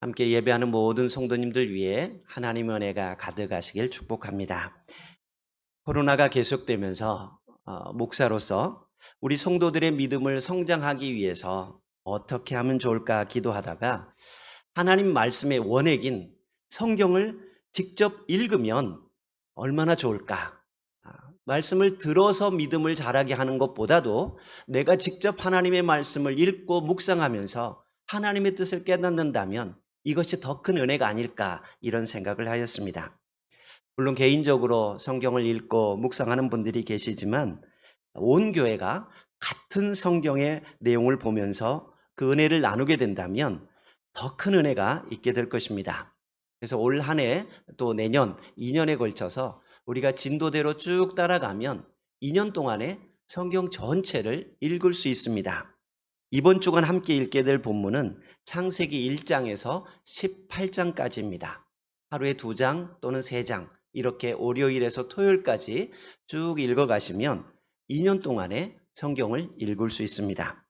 함께 예배하는 모든 성도님들 위해 하나님의 은혜가 가득하시길 축복합니다. 코로나가 계속되면서 어, 목사로서 우리 성도들의 믿음을 성장하기 위해서 어떻게 하면 좋을까 기도하다가 하나님 말씀의 원액인 성경을 직접 읽으면 얼마나 좋을까? 아, 말씀을 들어서 믿음을 자라게 하는 것보다도 내가 직접 하나님의 말씀을 읽고 묵상하면서 하나님의 뜻을 깨닫는다면 이것이 더 큰 은혜가 아닐까 이런 생각을 하였습니다. 물론 개인적으로 성경을 읽고 묵상하는 분들이 계시지만 온 교회가 같은 성경의 내용을 보면서 그 은혜를 나누게 된다면 더 큰 은혜가 있게 될 것입니다. 그래서 올 한 해 또 내년 2년에 걸쳐서 우리가 진도대로 쭉 따라가면 2년 동안에 성경 전체를 읽을 수 있습니다. 이번 주간 함께 읽게 될 본문은 창세기 1장에서 18장까지입니다. 하루에 두 장 또는 세 장 이렇게 월요일에서 토요일까지 쭉 읽어가시면 2년 동안에 성경을 읽을 수 있습니다.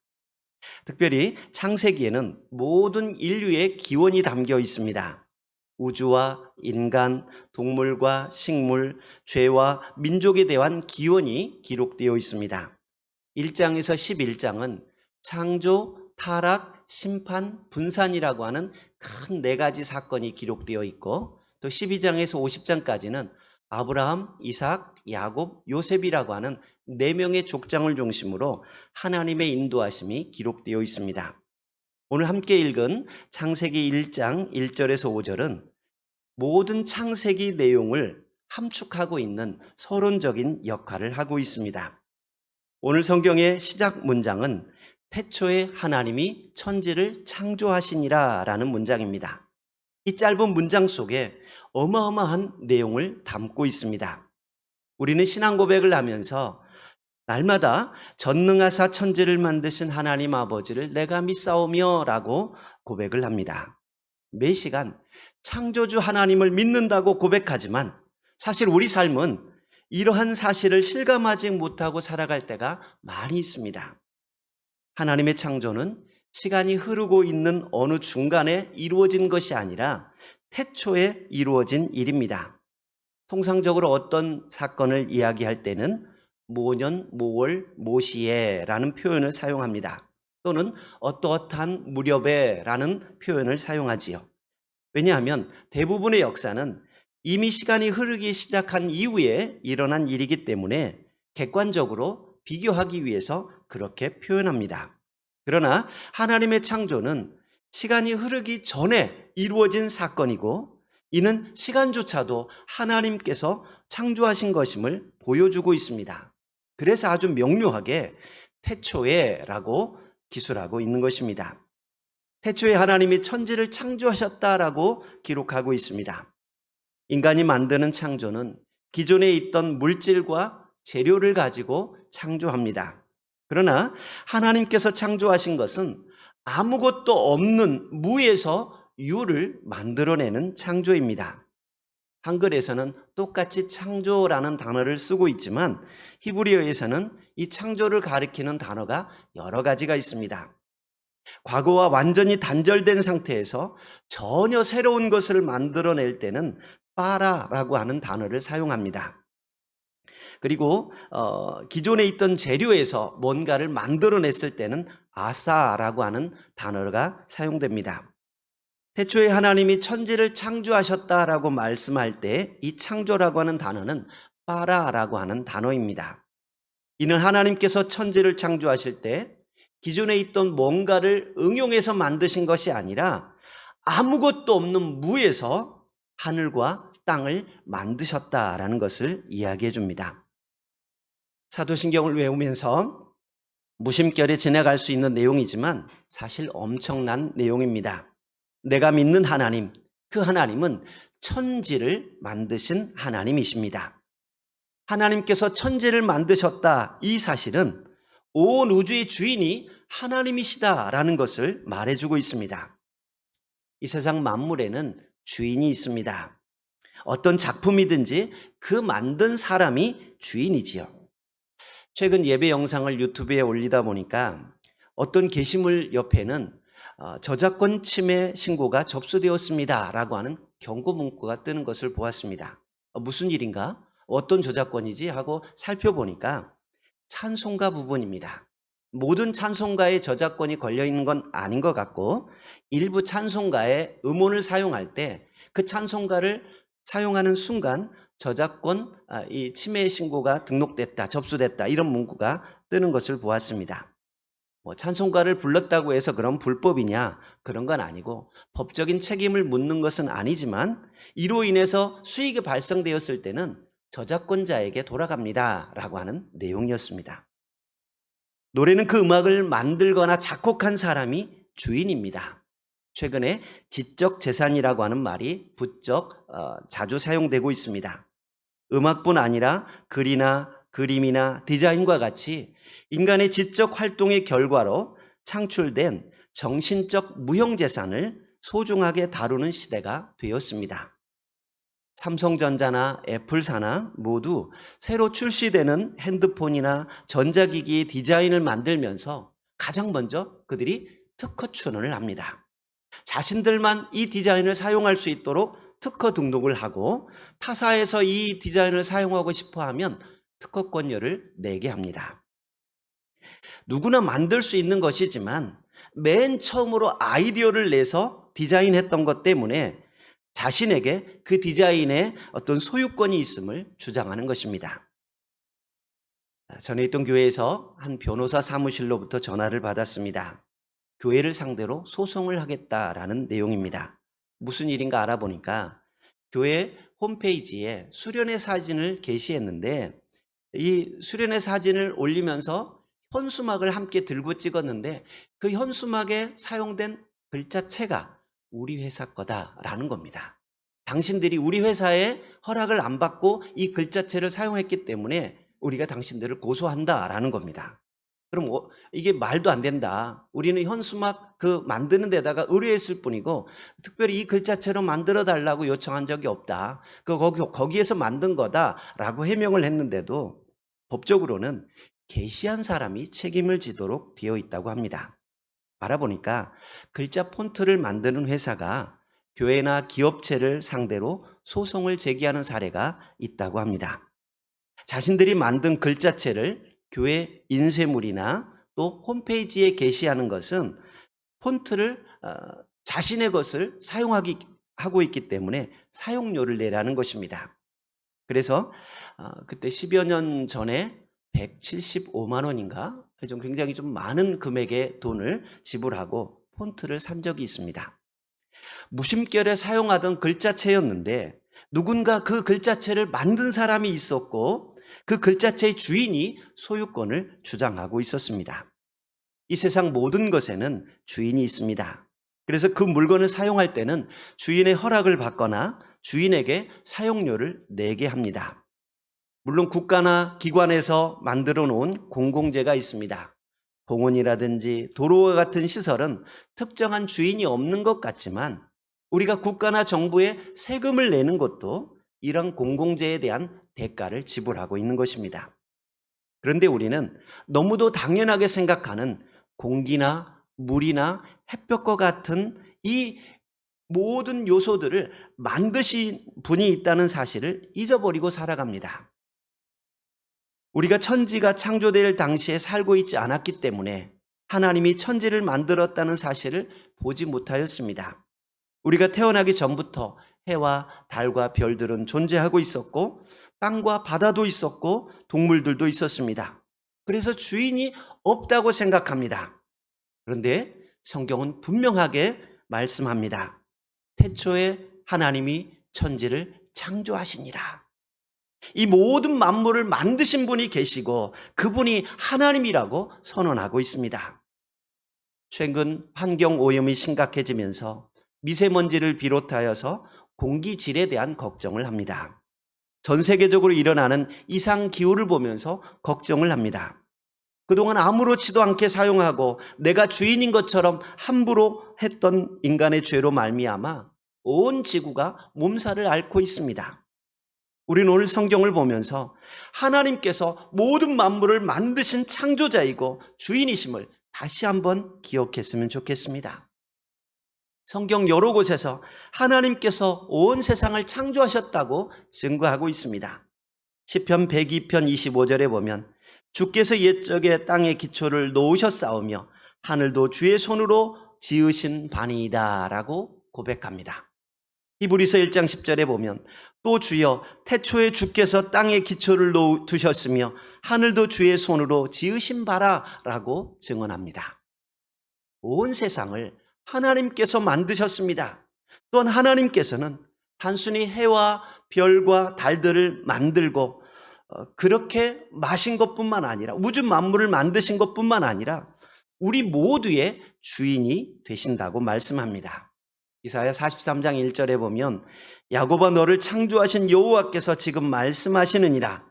특별히 창세기에는 모든 인류의 기원이 담겨 있습니다. 우주와 인간, 동물과 식물, 죄와 민족에 대한 기원이 기록되어 있습니다. 1장에서 11장은 창조, 타락, 심판, 분산이라고 하는 큰 네 가지 사건이 기록되어 있고 또 12장에서 50장까지는 아브라함, 이삭, 야곱, 요셉이라고 하는 네 명의 족장을 중심으로 하나님의 인도하심이 기록되어 있습니다. 오늘 함께 읽은 창세기 1장 1절에서 5절은 모든 창세기 내용을 함축하고 있는 서론적인 역할을 하고 있습니다. 오늘 성경의 시작 문장은 태초에 하나님이 천지를 창조하시니라 라는 문장입니다. 이 짧은 문장 속에 어마어마한 내용을 담고 있습니다. 우리는 신앙 고백을 하면서 날마다 전능하사 천지를 만드신 하나님 아버지를 내가 믿사오며 라고 고백을 합니다. 매 시간 창조주 하나님을 믿는다고 고백하지만 사실 우리 삶은 이러한 사실을 실감하지 못하고 살아갈 때가 많이 있습니다. 하나님의 창조는 시간이 흐르고 있는 어느 중간에 이루어진 것이 아니라 태초에 이루어진 일입니다. 통상적으로 어떤 사건을 이야기할 때는 모년, 모월, 모시에 라는 표현을 사용합니다. 또는 어떠어떠한 무렵에 라는 표현을 사용하지요. 왜냐하면 대부분의 역사는 이미 시간이 흐르기 시작한 이후에 일어난 일이기 때문에 객관적으로 비교하기 위해서 그렇게 표현합니다. 그러나 하나님의 창조는 시간이 흐르기 전에 이루어진 사건이고 이는 시간조차도 하나님께서 창조하신 것임을 보여주고 있습니다. 그래서 아주 명료하게 태초에 라고 기술하고 있는 것입니다. 태초에 하나님이 천지를 창조하셨다라고 기록하고 있습니다. 인간이 만드는 창조는 기존에 있던 물질과 재료를 가지고 창조합니다. 그러나 하나님께서 창조하신 것은 아무것도 없는 무에서 유를 만들어내는 창조입니다. 한글에서는 똑같이 창조라는 단어를 쓰고 있지만 히브리어에서는 이 창조를 가리키는 단어가 여러 가지가 있습니다. 과거와 완전히 단절된 상태에서 전혀 새로운 것을 만들어낼 때는 빠라라고 하는 단어를 사용합니다. 그리고 어, 기존에 있던 재료에서 뭔가를 만들어냈을 때는 아사라고 하는 단어가 사용됩니다. 태초에 하나님이 천지를 창조하셨다라고 말씀할 때 이 창조라고 하는 단어는 빠라라고 하는 단어입니다. 이는 하나님께서 천지를 창조하실 때 기존에 있던 뭔가를 응용해서 만드신 것이 아니라 아무것도 없는 무에서 하늘과 땅을 만드셨다라는 것을 이야기해 줍니다. 사도신경을 외우면서 무심결에 지나갈 수 있는 내용이지만 사실 엄청난 내용입니다. 내가 믿는 하나님, 그 하나님은 천지를 만드신 하나님이십니다. 하나님께서 천지를 만드셨다 이 사실은 온 우주의 주인이 하나님이시다라는 것을 말해주고 있습니다. 이 세상 만물에는 주인이 있습니다. 어떤 작품이든지 그 만든 사람이 주인이지요. 최근 예배 영상을 유튜브에 올리다 보니까 어떤 게시물 옆에는 어, 저작권 침해 신고가 접수되었습니다 라고 하는 경고 문구가 뜨는 것을 보았습니다. 어, 무슨 일인가? 어떤 저작권이지 하고 살펴보니까 찬송가 부분입니다. 모든 찬송가에 저작권이 걸려 있는 건 아닌 것 같고 일부 찬송가에 음원을 사용할 때 그 찬송가를 사용하는 순간 저작권 아, 이 침해 신고가 등록됐다, 접수됐다 이런 문구가 뜨는 것을 보았습니다. 뭐 찬송가를 불렀다고 해서 그런 불법이냐 그런 건 아니고 법적인 책임을 묻는 것은 아니지만 이로 인해서 수익이 발생되었을 때는 저작권자에게 돌아갑니다라고 하는 내용이었습니다. 노래는 그 음악을 만들거나 작곡한 사람이 주인입니다. 최근에 지적 재산이라고 하는 말이 부쩍 어, 자주 사용되고 있습니다. 음악뿐 아니라 글이나 그림이나 디자인과 같이 인간의 지적 활동의 결과로 창출된 정신적 무형재산을 소중하게 다루는 시대가 되었습니다. 삼성전자나 애플사나 모두 새로 출시되는 핸드폰이나 전자기기의 디자인을 만들면서 가장 먼저 그들이 특허 출원을 합니다. 자신들만 이 디자인을 사용할 수 있도록 특허 등록을 하고 타사에서 이 디자인을 사용하고 싶어 하면 특허권료를 내게 합니다. 누구나 만들 수 있는 것이지만 맨 처음으로 아이디어를 내서 디자인했던 것 때문에 자신에게 그 디자인에 어떤 소유권이 있음을 주장하는 것입니다. 전에 있던 교회에서 한 변호사 사무실로부터 전화를 받았습니다. 교회를 상대로 소송을 하겠다라는 내용입니다. 무슨 일인가 알아보니까 교회 홈페이지에 수련의 사진을 게시했는데 이 수련의 사진을 올리면서 현수막을 함께 들고 찍었는데 그 현수막에 사용된 글자체가 우리 회사 거다라는 겁니다. 당신들이 우리 회사에 허락을 안 받고 이 글자체를 사용했기 때문에 우리가 당신들을 고소한다라는 겁니다. 그럼 어, 이게 말도 안 된다. 우리는 현수막 그 만드는 데다가 의뢰했을 뿐이고 특별히 이 글자체로 만들어 달라고 요청한 적이 없다. 그 거기 거기에서 만든 거다라고 해명을 했는데도 법적으로는 게시한 사람이 책임을 지도록 되어 있다고 합니다. 알아보니까 글자 폰트를 만드는 회사가 교회나 기업체를 상대로 소송을 제기하는 사례가 있다고 합니다. 자신들이 만든 글자체를 교회 인쇄물이나 또 홈페이지에 게시하는 것은 폰트를 어, 자신의 것을 사용하기 하고 있기 때문에 사용료를 내라는 것입니다. 그래서 어, 그때 10여 년 전에 175만 원인가 좀 굉장히 좀 많은 금액의 돈을 지불하고 폰트를 산 적이 있습니다. 무심결에 사용하던 글자체였는데 누군가 그 글자체를 만든 사람이 있었고 그 글자체의 주인이 소유권을 주장하고 있었습니다. 이 세상 모든 것에는 주인이 있습니다. 그래서 그 물건을 사용할 때는 주인의 허락을 받거나 주인에게 사용료를 내게 합니다. 물론 국가나 기관에서 만들어 놓은 공공재가 있습니다. 공원이라든지 도로와 같은 시설은 특정한 주인이 없는 것 같지만 우리가 국가나 정부에 세금을 내는 것도 이런 공공재에 대한 대가를 지불하고 있는 것입니다. 그런데 우리는 너무도 당연하게 생각하는 공기나 물이나 햇볕과 같은 이 모든 요소들을 만드신 분이 있다는 사실을 잊어버리고 살아갑니다. 우리가 천지가 창조될 당시에 살고 있지 않았기 때문에 하나님이 천지를 만들었다는 사실을 보지 못하였습니다. 우리가 태어나기 전부터 해와 달과 별들은 존재하고 있었고 땅과 바다도 있었고 동물들도 있었습니다. 그래서 주인이 없다고 생각합니다. 그런데 성경은 분명하게 말씀합니다. 태초에 하나님이 천지를 창조하시니라. 이 모든 만물을 만드신 분이 계시고 그분이 하나님이라고 선언하고 있습니다. 최근 환경 오염이 심각해지면서 미세먼지를 비롯하여서 공기질에 대한 걱정을 합니다. 전 세계적으로 일어나는 이상 기후를 보면서 걱정을 합니다. 그동안 아무렇지도 않게 사용하고 내가 주인인 것처럼 함부로 했던 인간의 죄로 말미암아 온 지구가 몸살을 앓고 있습니다. 우리는 오늘 성경을 보면서 하나님께서 모든 만물을 만드신 창조자이고 주인이심을 다시 한번 기억했으면 좋겠습니다. 성경 여러 곳에서 하나님께서 온 세상을 창조하셨다고 증거하고 있습니다. 시편 102편 25절에 보면 주께서 옛적에 땅의 기초를 놓으셨사오며 하늘도 주의 손으로 지으신 반이다라고 고백합니다. 히브리서 1장 10절에 보면 또 주여 태초에 주께서 땅의 기초를 놓 두셨으며 하늘도 주의 손으로 지으신 바라라고 증언합니다. 온 세상을 하나님께서 만드셨습니다. 또한 하나님께서는 단순히 해와 별과 달들을 만들고 어, 그렇게 마신 것뿐만 아니라 우주 만물을 만드신 것뿐만 아니라 우리 모두의 주인이 되신다고 말씀합니다. 이사야 43장 1절에 보면 야곱아 너를 창조하신 여호와께서 지금 말씀하시느니라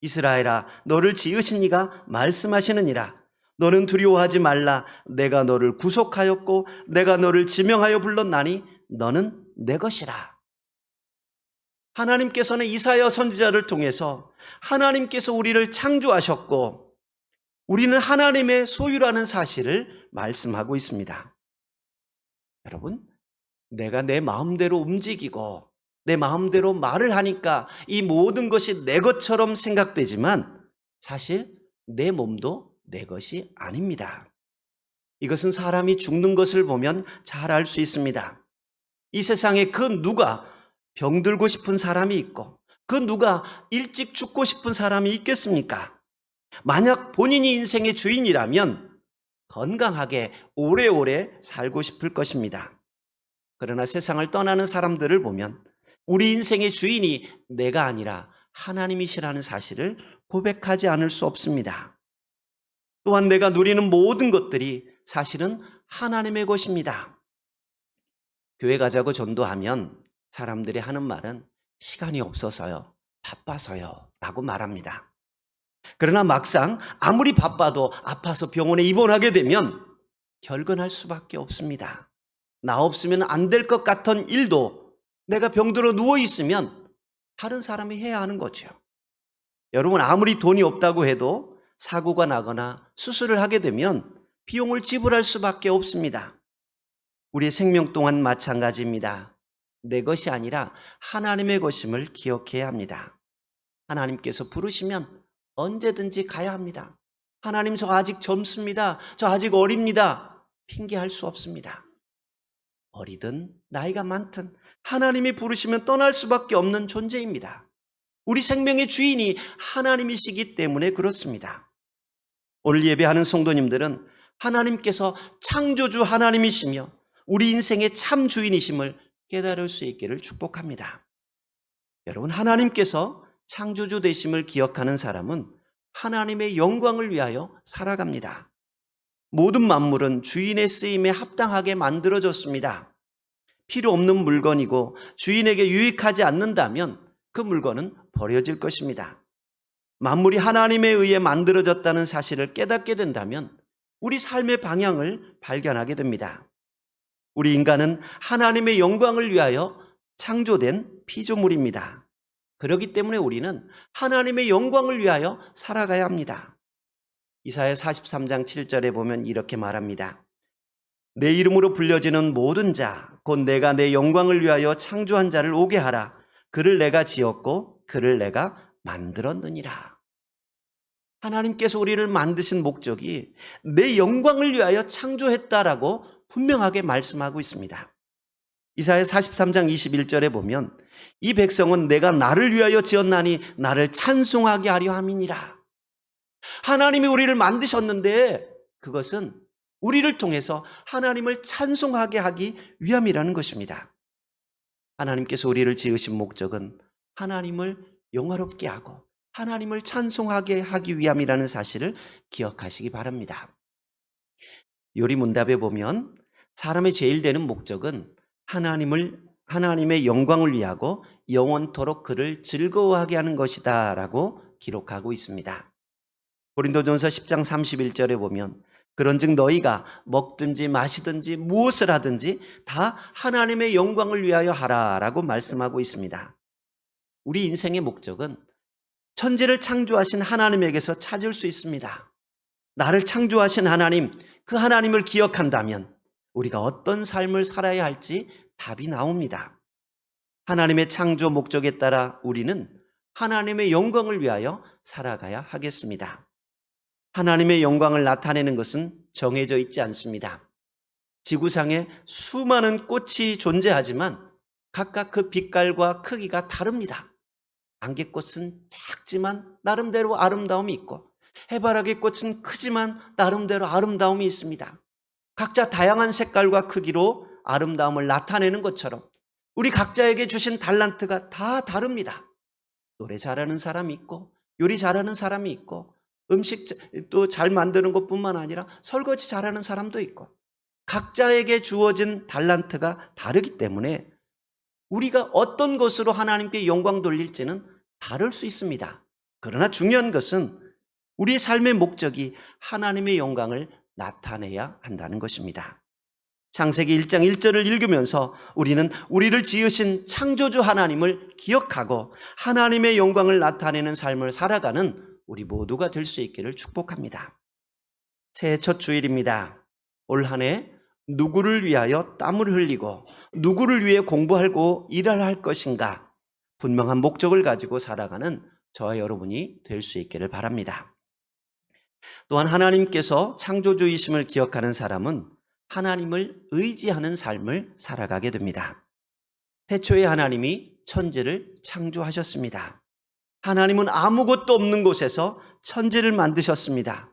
이스라엘아 너를 지으신 이가 말씀하시느니라 너는 두려워하지 말라 내가 너를 구속하였고 내가 너를 지명하여 불렀나니 너는 내 것이라 하나님께서는 이사야 선지자를 통해서 하나님께서 우리를 창조하셨고 우리는 하나님의 소유라는 사실을 말씀하고 있습니다. 여러분, 내가 내 마음대로 움직이고 내 마음대로 말을 하니까 이 모든 것이 내 것처럼 생각되지만 사실 내 몸도 내 것이 아닙니다. 이것은 사람이 죽는 것을 보면 잘 알 수 있습니다. 이 세상에 그 누가 병들고 싶은 사람이 있고 그 누가 일찍 죽고 싶은 사람이 있겠습니까? 만약 본인이 인생의 주인이라면 건강하게 오래오래 살고 싶을 것입니다. 그러나 세상을 떠나는 사람들을 보면 우리 인생의 주인이 내가 아니라 하나님이시라는 사실을 고백하지 않을 수 없습니다. 또한 내가 누리는 모든 것들이 사실은 하나님의 것입니다. 교회 가자고 전도하면 사람들이 하는 말은 시간이 없어서요, 바빠서요, 라고 말합니다. 그러나 막상 아무리 바빠도 아파서 병원에 입원하게 되면 결근할 수밖에 없습니다. 나 없으면 안 될 것 같은 일도 내가 병들어 누워 있으면 다른 사람이 해야 하는 거죠. 여러분 아무리 돈이 없다고 해도 사고가 나거나 수술을 하게 되면 비용을 지불할 수밖에 없습니다. 우리의 생명 동안 마찬가지입니다. 내 것이 아니라 하나님의 것임을 기억해야 합니다. 하나님께서 부르시면 언제든지 가야 합니다. 하나님 저 아직 젊습니다. 저 아직 어립니다. 핑계할 수 없습니다. 어리든 나이가 많든 하나님이 부르시면 떠날 수밖에 없는 존재입니다. 우리 생명의 주인이 하나님이시기 때문에 그렇습니다. 오늘 예배하는 성도님들은 하나님께서 창조주 하나님이시며 우리 인생의 참 주인이심을 깨달을 수 있기를 축복합니다. 여러분, 하나님께서 창조주 되심을 기억하는 사람은 하나님의 영광을 위하여 살아갑니다. 모든 만물은 주인의 쓰임에 합당하게 만들어졌습니다. 필요 없는 물건이고 주인에게 유익하지 않는다면 그 물건은 버려질 것입니다. 만물이 하나님에 의해 만들어졌다는 사실을 깨닫게 된다면 우리 삶의 방향을 발견하게 됩니다. 우리 인간은 하나님의 영광을 위하여 창조된 피조물입니다. 그렇기 때문에 우리는 하나님의 영광을 위하여 살아가야 합니다. 이사야 43장 7절에 보면 이렇게 말합니다. 내 이름으로 불려지는 모든 자, 곧 내가 내 영광을 위하여 창조한 자를 오게 하라. 그를 내가 지었고 그를 내가 만들었느니라. 하나님께서 우리를 만드신 목적이 내 영광을 위하여 창조했다라고 분명하게 말씀하고 있습니다. 이사야 43장 21절에 보면 이 백성은 내가 나를 위하여 지었나니 나를 찬송하게 하려 함이니라. 하나님이 우리를 만드셨는데 그것은 우리를 통해서 하나님을 찬송하게 하기 위함이라는 것입니다. 하나님께서 우리를 지으신 목적은 하나님을 영화롭게 하고 하나님을 찬송하게 하기 위함이라는 사실을 기억하시기 바랍니다. 요리 문답에 보면 사람의 제일 되는 목적은 하나님을 하나님의 영광을 위하고 영원토록 그를 즐거워하게 하는 것이다라고 기록하고 있습니다. 고린도전서 10장 31절에 보면 그런즉 너희가 먹든지 마시든지 무엇을 하든지 다 하나님의 영광을 위하여 하라라고 말씀하고 있습니다. 우리 인생의 목적은 천지를 창조하신 하나님에게서 찾을 수 있습니다. 나를 창조하신 하나님, 그 하나님을 기억한다면 우리가 어떤 삶을 살아야 할지 답이 나옵니다. 하나님의 창조 목적에 따라 우리는 하나님의 영광을 위하여 살아가야 하겠습니다. 하나님의 영광을 나타내는 것은 정해져 있지 않습니다. 지구상에 수많은 꽃이 존재하지만 각각 그 빛깔과 크기가 다릅니다. 안개꽃은 작지만 나름대로 아름다움이 있고 해바라기 꽃은 크지만 나름대로 아름다움이 있습니다. 각자 다양한 색깔과 크기로 아름다움을 나타내는 것처럼 우리 각자에게 주신 달란트가 다 다릅니다. 노래 잘하는 사람이 있고 요리 잘하는 사람이 있고 음식 또 잘 만드는 것뿐만 아니라 설거지 잘하는 사람도 있고 각자에게 주어진 달란트가 다르기 때문에 우리가 어떤 것으로 하나님께 영광 돌릴지는 다를 수 있습니다. 그러나 중요한 것은 우리의 삶의 목적이 하나님의 영광을 나타내야 한다는 것입니다. 창세기 1장 1절을 읽으면서 우리는 우리를 지으신 창조주 하나님을 기억하고 하나님의 영광을 나타내는 삶을 살아가는 우리 모두가 될 수 있기를 축복합니다. 새해 첫 주일입니다. 올 한 해 누구를 위하여 땀을 흘리고 누구를 위해 공부하고 일을 할 것인가 분명한 목적을 가지고 살아가는 저와 여러분이 될 수 있기를 바랍니다. 또한 하나님께서 창조주이심을 기억하는 사람은 하나님을 의지하는 삶을 살아가게 됩니다. 태초에 하나님이 천지를 창조하셨습니다. 하나님은 아무것도 없는 곳에서 천지를 만드셨습니다.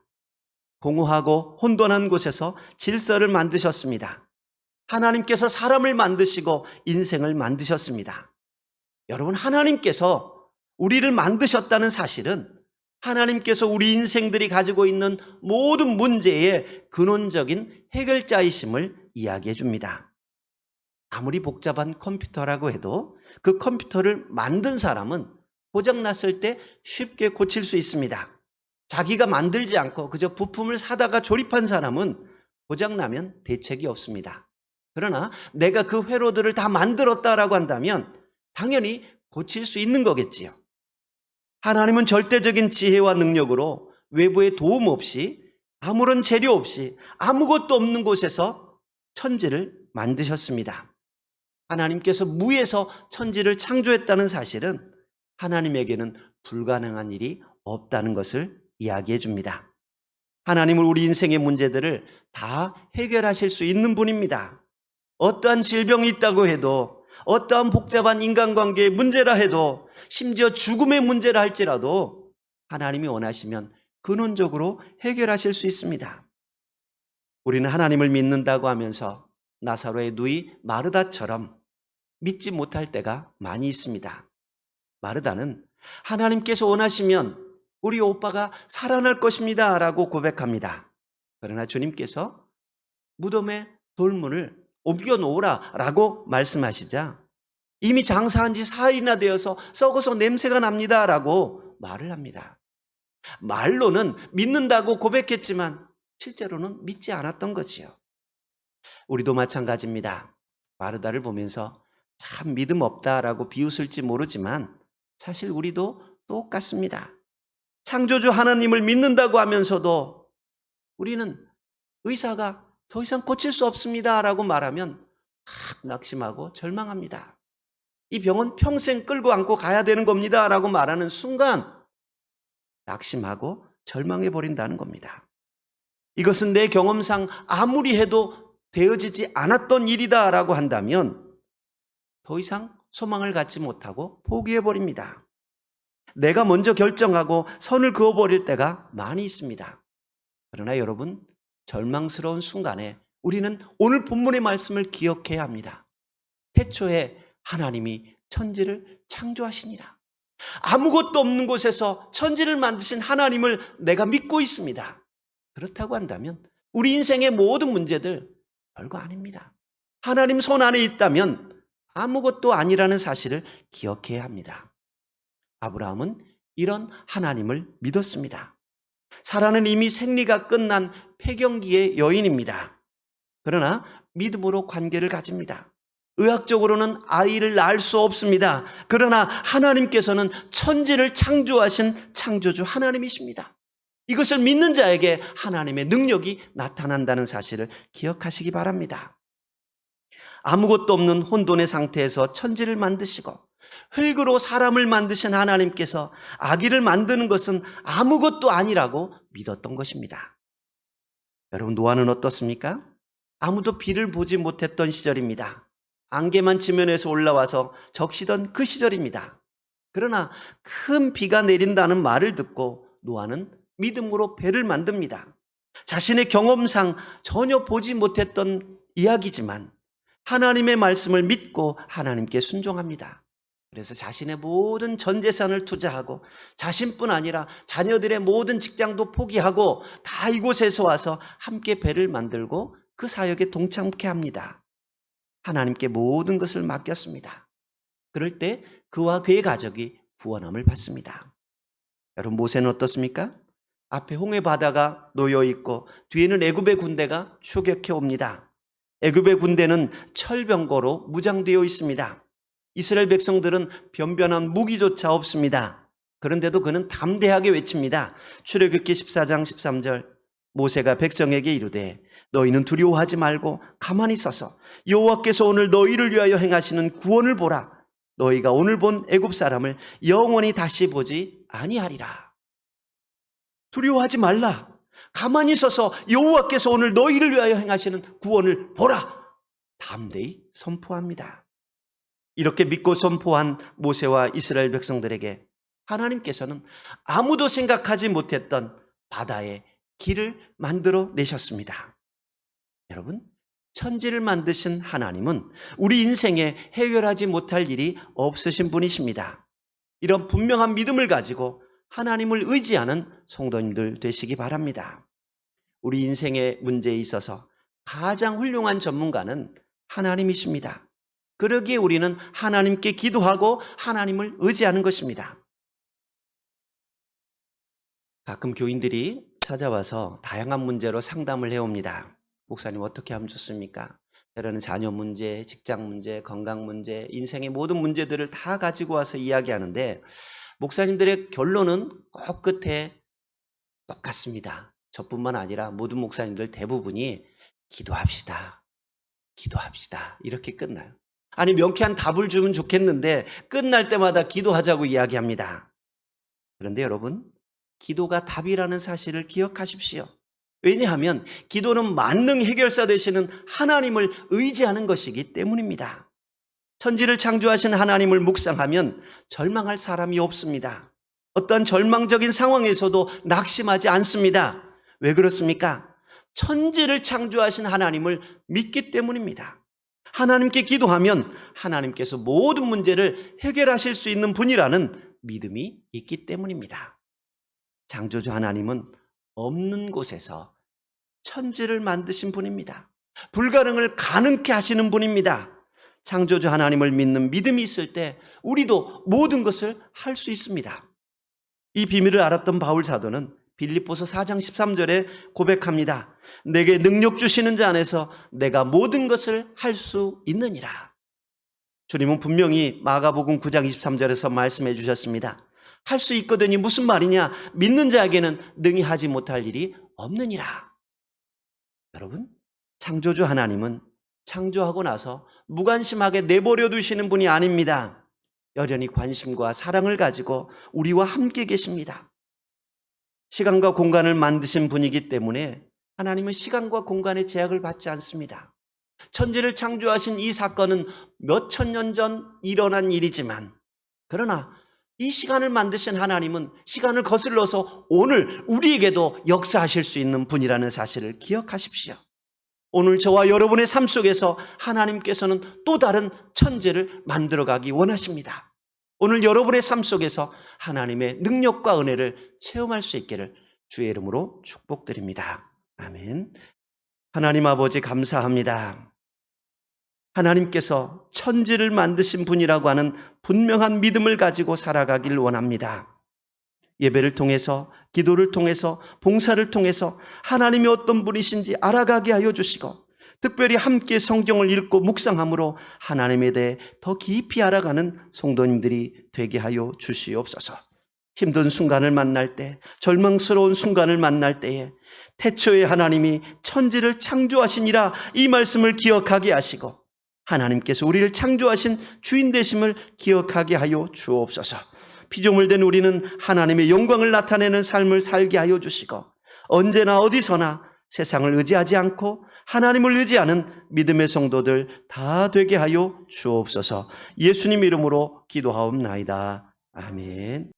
공허하고 혼돈한 곳에서 질서를 만드셨습니다. 하나님께서 사람을 만드시고 인생을 만드셨습니다. 여러분, 하나님께서 우리를 만드셨다는 사실은 하나님께서 우리 인생들이 가지고 있는 모든 문제의 근원적인 해결자이심을 이야기해 줍니다. 아무리 복잡한 컴퓨터라고 해도 그 컴퓨터를 만든 사람은 고장났을 때 쉽게 고칠 수 있습니다. 자기가 만들지 않고 그저 부품을 사다가 조립한 사람은 고장나면 대책이 없습니다. 그러나 내가 그 회로들을 다 만들었다라고 한다면 당연히 고칠 수 있는 거겠지요. 하나님은 절대적인 지혜와 능력으로 외부의 도움 없이 아무런 재료 없이 아무것도 없는 곳에서 천지를 만드셨습니다. 하나님께서 무에서 천지를 창조했다는 사실은 하나님에게는 불가능한 일이 없다는 것을 이야기해 줍니다. 하나님은 우리 인생의 문제들을 다 해결하실 수 있는 분입니다. 어떠한 질병이 있다고 해도 어떠한 복잡한 인간관계의 문제라 해도 심지어 죽음의 문제라 할지라도 하나님이 원하시면 근원적으로 해결하실 수 있습니다. 우리는 하나님을 믿는다고 하면서 나사로의 누이 마르다처럼 믿지 못할 때가 많이 있습니다. 마르다는 하나님께서 원하시면 우리 오빠가 살아날 것입니다. 라고 고백합니다. 그러나 주님께서 무덤에 돌문을 옮겨 놓으라 라고 말씀하시자 이미 장사한 지 사흘이나 되어서 썩어서 냄새가 납니다. 라고 말을 합니다. 말로는 믿는다고 고백했지만 실제로는 믿지 않았던 거지요. 우리도 마찬가지입니다. 마르다를 보면서 참 믿음 없다라고 비웃을지 모르지만 사실 우리도 똑같습니다. 창조주 하나님을 믿는다고 하면서도 우리는 의사가 더 이상 고칠 수 없습니다 라고 말하면 막 낙심하고 절망합니다. 이 병은 평생 끌고 안고 가야 되는 겁니다 라고 말하는 순간 낙심하고 절망해 버린다는 겁니다. 이것은 내 경험상 아무리 해도 되어지지 않았던 일이다 라고 한다면 더 이상 소망을 갖지 못하고 포기해 버립니다. 내가 먼저 결정하고 선을 그어 버릴 때가 많이 있습니다. 그러나 여러분, 절망스러운 순간에 우리는 오늘 본문의 말씀을 기억해야 합니다. 태초에 하나님이 천지를 창조하시니라. 아무것도 없는 곳에서 천지를 만드신 하나님을 내가 믿고 있습니다. 그렇다고 한다면 우리 인생의 모든 문제들 별거 아닙니다. 하나님 손 안에 있다면 아무것도 아니라는 사실을 기억해야 합니다. 아브라함은 이런 하나님을 믿었습니다. 사라는 이미 생리가 끝난 폐경기의 여인입니다. 그러나 믿음으로 관계를 가집니다. 의학적으로는 아이를 낳을 수 없습니다. 그러나 하나님께서는 천지를 창조하신 창조주 하나님이십니다. 이것을 믿는 자에게 하나님의 능력이 나타난다는 사실을 기억하시기 바랍니다. 아무것도 없는 혼돈의 상태에서 천지를 만드시고 흙으로 사람을 만드신 하나님께서 아기를 만드는 것은 아무것도 아니라고 믿었던 것입니다. 여러분, 노아는 어떻습니까? 아무도 비를 보지 못했던 시절입니다. 안개만 지면에서 올라와서 적시던 그 시절입니다. 그러나 큰 비가 내린다는 말을 듣고 노아는 믿음으로 배를 만듭니다. 자신의 경험상 전혀 보지 못했던 이야기지만 하나님의 말씀을 믿고 하나님께 순종합니다. 그래서 자신의 모든 전 재산을 투자하고 자신뿐 아니라 자녀들의 모든 직장도 포기하고 다 이곳에서 와서 함께 배를 만들고 그 사역에 동참케 합니다. 하나님께 모든 것을 맡겼습니다. 그럴 때 그와 그의 가족이 구원함을 받습니다. 여러분 모세는 어떻습니까? 앞에 홍해 바다가 놓여 있고 뒤에는 애굽의 군대가 추격해 옵니다. 애굽의 군대는 철병거로 무장되어 있습니다. 이스라엘 백성들은 변변한 무기조차 없습니다. 그런데도 그는 담대하게 외칩니다. 출애굽기 14장 13절 모세가 백성에게 이르되 너희는 두려워하지 말고 가만히 서서 여호와께서 오늘 너희를 위하여 행하시는 구원을 보라. 너희가 오늘 본 애굽 사람을 영원히 다시 보지 아니하리라. 두려워하지 말라. 가만히 서서 여호와께서 오늘 너희를 위하여 행하시는 구원을 보라. 담대히 선포합니다. 이렇게 믿고 선포한 모세와 이스라엘 백성들에게 하나님께서는 아무도 생각하지 못했던 바다의 길을 만들어 내셨습니다. 여러분, 천지를 만드신 하나님은 우리 인생에 해결하지 못할 일이 없으신 분이십니다. 이런 분명한 믿음을 가지고 하나님을 의지하는 성도님들 되시기 바랍니다. 우리 인생의 문제에 있어서 가장 훌륭한 전문가는 하나님이십니다. 그러기에 우리는 하나님께 기도하고 하나님을 의지하는 것입니다. 가끔 교인들이 찾아와서 다양한 문제로 상담을 해옵니다. 목사님 어떻게 하면 좋습니까? 때로는 자녀 문제, 직장 문제, 건강 문제, 인생의 모든 문제들을 다 가지고 와서 이야기하는데 목사님들의 결론은 꼭 끝에 똑같습니다. 저뿐만 아니라 모든 목사님들 대부분이 기도합시다. 기도합시다. 이렇게 끝나요. 아니, 명쾌한 답을 주면 좋겠는데 끝날 때마다 기도하자고 이야기합니다. 그런데 여러분, 기도가 답이라는 사실을 기억하십시오. 왜냐하면 기도는 만능 해결사 되시는 하나님을 의지하는 것이기 때문입니다. 천지를 창조하신 하나님을 묵상하면 절망할 사람이 없습니다. 어떤 절망적인 상황에서도 낙심하지 않습니다. 왜 그렇습니까? 천지를 창조하신 하나님을 믿기 때문입니다. 하나님께 기도하면 하나님께서 모든 문제를 해결하실 수 있는 분이라는 믿음이 있기 때문입니다. 창조주 하나님은 없는 곳에서 천지를 만드신 분입니다. 불가능을 가능케 하시는 분입니다. 창조주 하나님을 믿는 믿음이 있을 때 우리도 모든 것을 할 수 있습니다. 이 비밀을 알았던 바울 사도는 빌립보서 4장 13절에 고백합니다. 내게 능력 주시는 자 안에서 내가 모든 것을 할 수 있느니라. 주님은 분명히 마가복음 9장 23절에서 말씀해 주셨습니다. 할 수 있거든이 무슨 말이냐? 믿는 자에게는 능히 하지 못할 일이 없느니라. 여러분, 창조주 하나님은 창조하고 나서 무관심하게 내버려 두시는 분이 아닙니다. 여전히 관심과 사랑을 가지고 우리와 함께 계십니다. 시간과 공간을 만드신 분이기 때문에 하나님은 시간과 공간의 제약을 받지 않습니다. 천지를 창조하신 이 사건은 몇 천 년 전 일어난 일이지만, 그러나 이 시간을 만드신 하나님은 시간을 거슬러서 오늘 우리에게도 역사하실 수 있는 분이라는 사실을 기억하십시오. 오늘 저와 여러분의 삶 속에서 하나님께서는 또 다른 천재를 만들어가기 원하십니다. 오늘 여러분의 삶 속에서 하나님의 능력과 은혜를 체험할 수 있기를 주의 이름으로 축복드립니다. 아멘. 하나님 아버지 감사합니다. 하나님께서 천지를 만드신 분이라고 하는 분명한 믿음을 가지고 살아가길 원합니다. 예배를 통해서 기도를 통해서 봉사를 통해서 하나님이 어떤 분이신지 알아가게 하여 주시고 특별히 함께 성경을 읽고 묵상함으로 하나님에 대해 더 깊이 알아가는 성도님들이 되게 하여 주시옵소서. 힘든 순간을 만날 때, 절망스러운 순간을 만날 때에 태초에 하나님이 천지를 창조하시니라 이 말씀을 기억하게 하시고 하나님께서 우리를 창조하신 주인 되심을 기억하게 하여 주옵소서. 피조물 된 우리는 하나님의 영광을 나타내는 삶을 살게 하여 주시고 언제나 어디서나 세상을 의지하지 않고 하나님을 의지하는 믿음의 성도들 다 되게 하여 주옵소서. 예수님 이름으로 기도하옵나이다. 아멘.